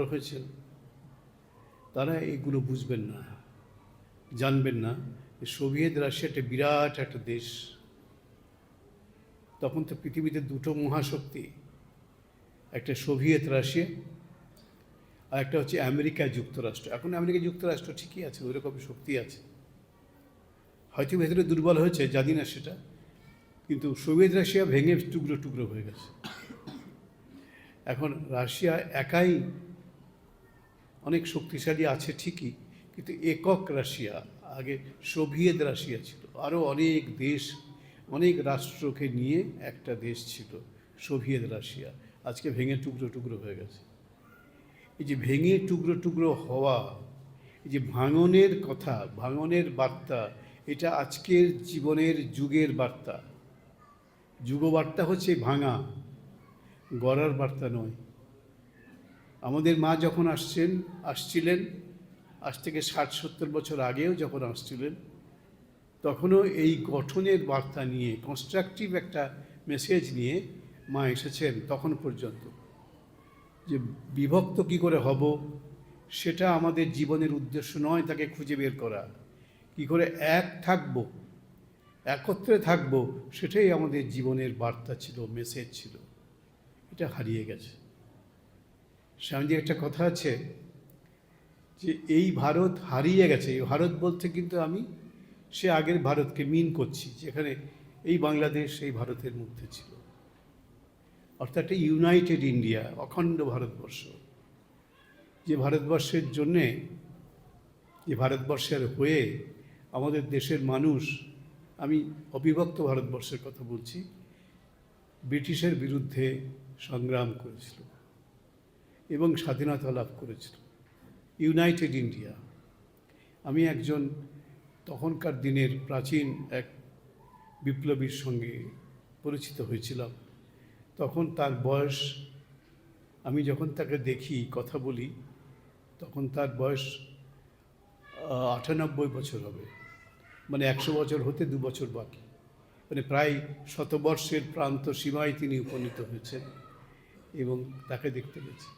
বড় হয়েছেন, তারা এগুলো বুঝবেন না, জানবেন না সোভিয়েত রাশিয়া একটা বিরাট একটা দেশ। তখন তো পৃথিবীতে দুটো মহাশক্তি, একটা সোভিয়েত রাশিয়া আর একটা হচ্ছে আমেরিকা যুক্তরাষ্ট্র। এখন আমেরিকা যুক্তরাষ্ট্র ঠিকই আছে ওই রকম শক্তি আছে। হয়তো ভেতরে দুর্বল হয়েছে, জানি না সেটা, কিন্তু সোভিয়েত রাশিয়া ভেঙে টুকরো টুকরো হয়ে গেছে। এখন রাশিয়া একাই অনেক শক্তিশালী আছে ঠিকই, কিন্তু একক রাশিয়া, আগে সোভিয়েত রাশিয়া ছিল আরও অনেক দেশ, অনেক রাষ্ট্রকে নিয়ে একটা দেশ ছিল, সোভিয়েত রাশিয়া। আজকে ভেঙে টুকরো টুকরো হয়ে গেছে। এই যে ভেঙে টুকরো টুকরো হওয়া, এই যে ভাঙনের কথা, ভাঙনের বার্তা, এটা আজকের জীবনের যুগের বার্তা। যুগবার্তা হচ্ছে ভাঙা, গড়ার বার্তা নয়। আমাদের মা যখন আসছেন, আসছিলেন, আজ থেকে ষাট সত্তর বছর আগেও যখন আসছিলেন, তখনও এই গঠনের বার্তা নিয়ে কনস্ট্রাকটিভ একটা মেসেজ নিয়ে মা এসেছেন তখন পর্যন্ত। যে বিভক্ত কি করে হব, সেটা আমাদের জীবনের উদ্দেশ্য নয় তাকে খুঁজে বের করা। কি করে এক থাকব, একত্রে থাকব, সেটাই আমাদের জীবনের বার্তা ছিল মেসেজ ছিল। এটা হারিয়ে গেছে। স্বামীজি একটা কথা আছে যে এই ভারত হারিয়ে গেছে। এই ভারত বলতে কিন্তু আমি সে আগের ভারতকে মিন করছি, যেখানে এই বাংলাদেশ এই ভারতের মধ্যে ছিল। অর্থাৎ ইউনাইটেড ইন্ডিয়া, অখণ্ড ভারতবর্ষ। যে ভারতবর্ষের জন্যে, যে ভারতবর্ষের হয়ে আমাদের দেশের মানুষ, আমি অবিভক্ত ভারতবর্ষের কথা বলছি, ব্রিটিশের বিরুদ্ধে সংগ্রাম করেছিল। এবং স্বাধীনতা লাভ করেছিল। ইউনাইটেড ইন্ডিয়া আমি একজন তখনকার দিনের প্রাচীন এক বিপ্লবীর সঙ্গে পরিচিত হয়েছিলাম। তখন তার বয়স, আমি যখন তাকে দেখি, কথা বলি, তখন তার বয়স আটানব্বই বছর হবে। মানে একশো বছর হতে দু বছর বাকি। মানে প্রায় শতবর্ষের প্রান্ত সীমায় তিনি উপনীত হয়েছেন এবং তাকে দেখতে গেছি